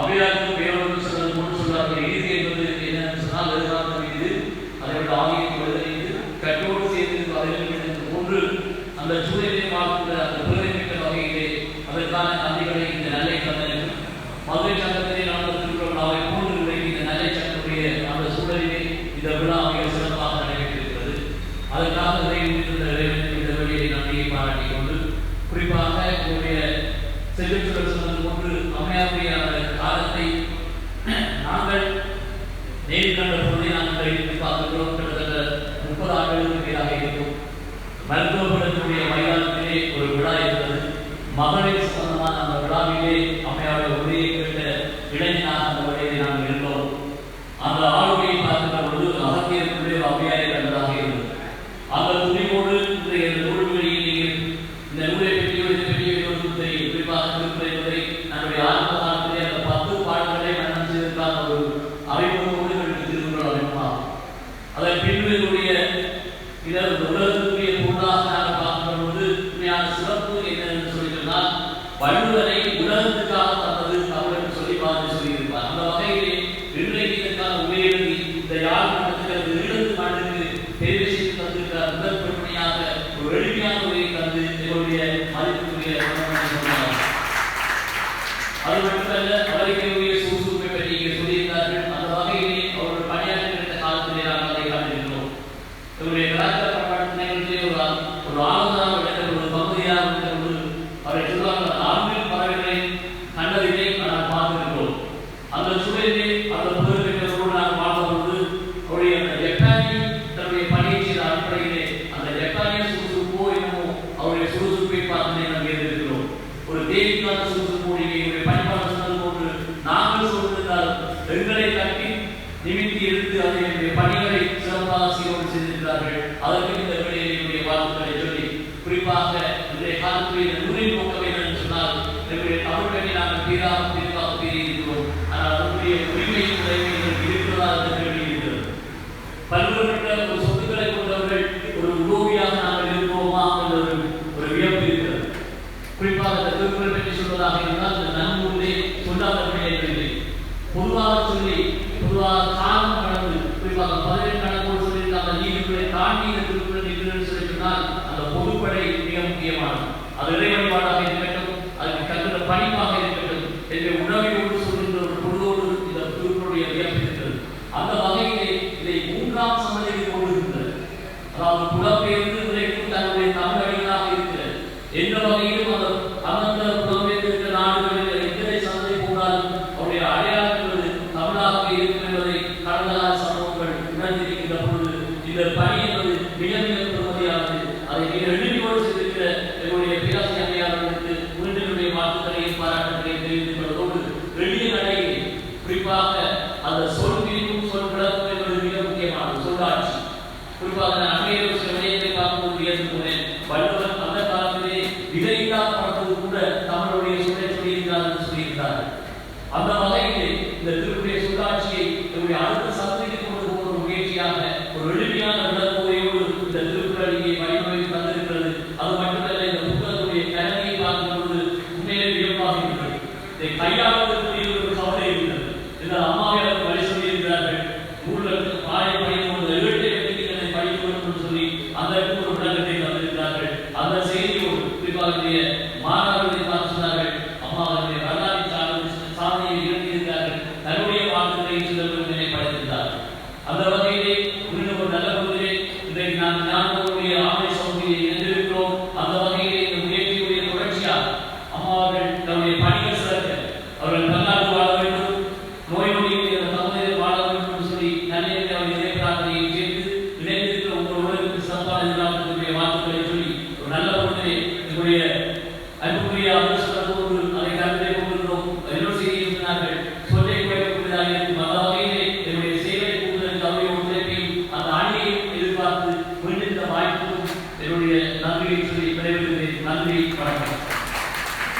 அபிராஜுக்கு பேரொன்று சொன்னது போன்று சொல்றார்கள் எழுதி என்பது என்ன சொன்னால் எதிர்காலம் இது. அதனுடைய ஆகியம் எழுதியது கட்டோடு சேர்ந்து அதில் போன்று அந்த சூழலை பார்க்கிற அந்த புகழ்மிக்க வகையிலே அதற்கான நதிகளை இந்த நல்லை சந்தன் மதுரை சங்கத்திலே நடந்த திருக்குறள் அவை போன்று இந்த நல்லை சங்கத்துடைய அந்த சூழலிலே இந்த விழா செல்வச்சுடர் சொன்னது அம்மையாருடைய காலத்தை நாங்கள் நேரில் கண்ட பொருளை நாங்கள் கைவிட்டு கிட்டத்தட்ட முப்பது ஆண்டுகளுக்கு மேலாக இருக்கும். மைதானத்திலே ஒரு விழா இருந்தது. மகளிர் சம்பந்தமான அந்த விழாவிலே அம்மையாருடைய உரையை கேட்ட இளைஞனாக அந்த உரையை நாங்கள் உலகத்துக்காக தந்தது தமிழ் சொல்லி வாழ்ந்து சொல்லி குறிப்பாக இந்த திருக்குறள் பற்றி சொல்வதாக இருந்தால் இந்த நன்முறை சொல்லாதவர்களே பொதுவாக சொல்லி பொதுவாக காலம் கடந்து குறிப்பாக பதினெட்டு கணக்கோடு சொல்லியிருக்காங்க நீதிக்குள்ளே தாண்டி இந்த திருக்குறள் என்று சொல்லி சொன்னால் இருக்கும் என்பதை கடந்த கால சம்பவங்கள் உணர்ந்திருக்கின்ற பொழுது இந்த பணி என்பது மிக மிக பெருமதியானது அதை மிக எழுதியோடு செய்திருக்கிற எங்களுடைய பேராசி அம்மையாளர்களுக்கு உறுதியினுடைய வாழ்த்துக்களையும் பாராட்டுகளையும் தெரிவித்துக் கொள்வதோடு எளிய நடையில் குறிப்பாக அந்த சொல் பிரிவும் சொல் விளக்கும் என்பது மிக முக்கியமானது சொல்லாட்சி. குறிப்பாக நான் அண்மையில் ஒரு சில விடயத்தை பார்க்கும்போது ஏற்றுக்கொண்டேன் வள்ளுவர் அந்த காலத்திலே விதையில்லா பணத்தது கூட தமிழுடைய சுடை சொல்லியிருக்கிறார் என்று சொல்லியிருந்தார்கள் அந்த வகையிலே Nam Nam